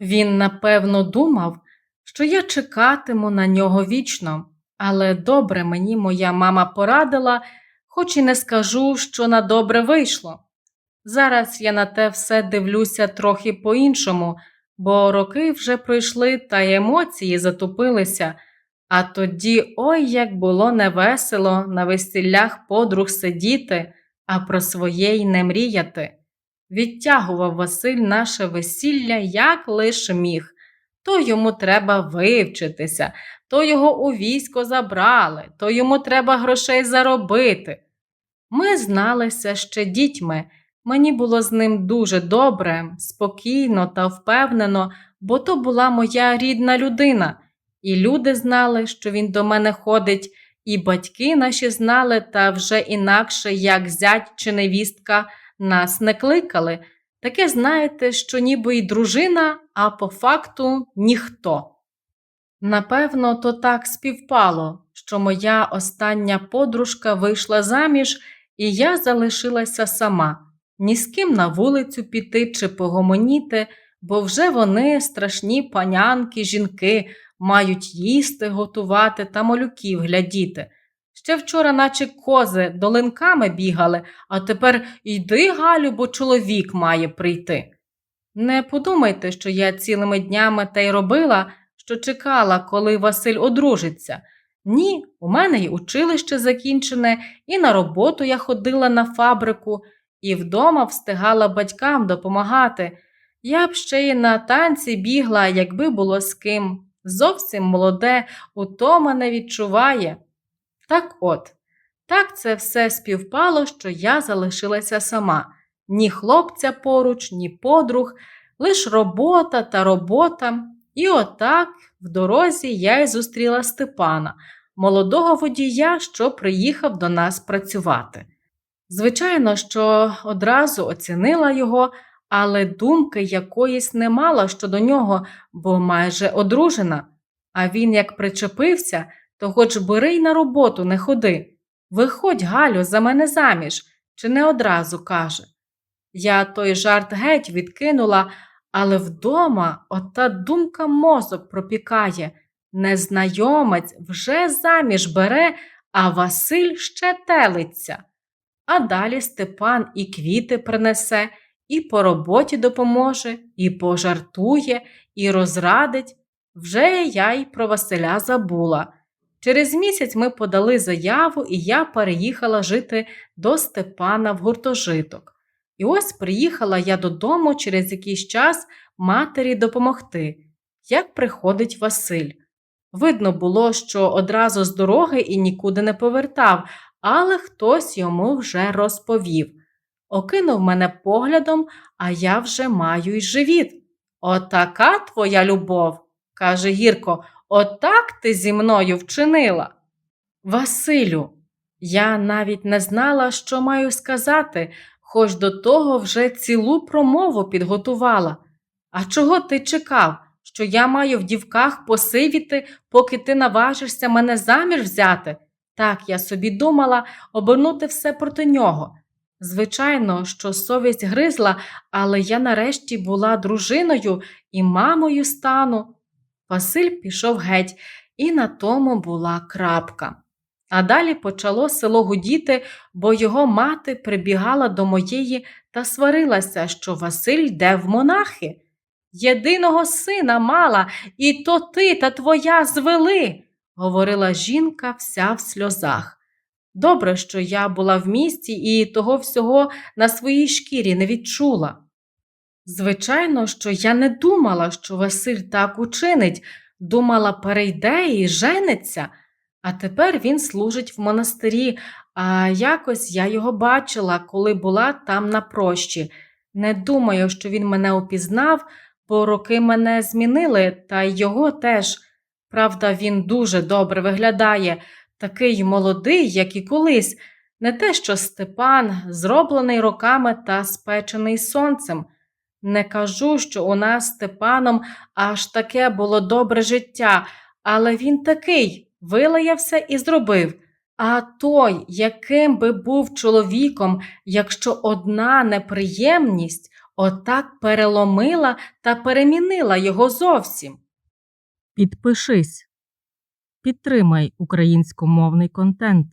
Він, напевно, думав, що я чекатиму на нього вічно, але добре мені моя мама порадила, хоч і не скажу, що на добре вийшло. Зараз я на те все дивлюся трохи по-іншому, бо роки вже пройшли та емоції затупилися, а тоді ой як було невесело на весіллях подруг сидіти, а про своє й не мріяти. Відтягував Василь наше весілля як лиш міг. То йому треба вивчитися, то його у військо забрали, то йому треба грошей заробити. Ми зналися ще дітьми. Мені було з ним дуже добре, спокійно та впевнено, бо то була моя рідна людина, і люди знали, що він до мене ходить, і батьки наші знали, та вже інакше, як зять чи невістка, нас не кликали. Таке знаєте, що ніби й дружина, а по факту ніхто. Напевно, то так співпало, що моя остання подружка вийшла заміж, і я залишилася сама, ні з ким на вулицю піти чи погомоніти, бо вже вони, страшні панянки, жінки, мають їсти, готувати та малюків глядіти. Ще вчора, наче кози, долинками бігали, а тепер йди, Галю, бо чоловік має прийти. Не подумайте, що я цілими днями те й робила, що чекала, коли Василь одружиться. Ні, у мене й училище закінчене, і на роботу я ходила на фабрику, і вдома встигала батькам допомагати. Я б ще й на танці бігла, якби було з ким. Зовсім молоде, утома не відчуває. Так от, так це все співпало, що я залишилася сама. Ні хлопця поруч, ні подруг, лиш робота та робота. І отак в дорозі я й зустріла Степана, молодого водія, що приїхав до нас працювати. Звичайно, що одразу оцінила його, але думки якоїсь не мала щодо нього, бо майже одружена. А він як причепився, то хоч бери й на роботу не ходи. Виходь, Галю, за мене заміж, чи не одразу каже. Я той жарт геть відкинула, але вдома ота думка мозок пропікає. Незнайомець вже заміж бере, а Василь ще телиться. А далі Степан і квіти принесе, і по роботі допоможе, і пожартує, і розрадить. Вже я й про Василя забула. Через місяць ми подали заяву, і я переїхала жити до Степана в гуртожиток. І ось приїхала я додому через якийсь час матері допомогти, як приходить Василь. Видно було, що одразу з дороги і нікуди не повертав, але хтось йому вже розповів. Окинув мене поглядом, а я вже маю й живіт. Отака твоя любов, каже гірко, отак ти зі мною вчинила. Василю, я навіть не знала, що маю сказати, хоч до того вже цілу промову підготувала. А чого ти чекав, що я маю в дівках посивіти, поки ти наважишся мене замір взяти? Так я собі думала обернути все проти нього. Звичайно, що совість гризла, але я нарешті була дружиною і мамою стану. Василь пішов геть, і на тому була крапка. А далі почало село гудіти, бо його мати прибігала до моєї та сварилася, що Василь йде в монахи. Єдиного сина мала, і то ти та твоя звели, говорила жінка вся в сльозах. Добре, що я була в місті і того всього на своїй шкірі не відчула. Звичайно, що я не думала, що Василь так учинить, думала, перейде і жениться, а тепер він служить в монастирі, а якось я його бачила, коли була там на прощі. Не думаю, що він мене упізнав, бо роки мене змінили, та й його теж. Правда, він дуже добре виглядає, такий молодий, як і колись, не те, що Степан, зроблений роками та спечений сонцем. Не кажу, що у нас з Степаном аж таке було добре життя, але він такий вилаявся і зробив. А той, яким би був чоловіком, якщо одна неприємність, отак переломила та перемінила його зовсім. Підпишись. Підтримай українськомовний контент.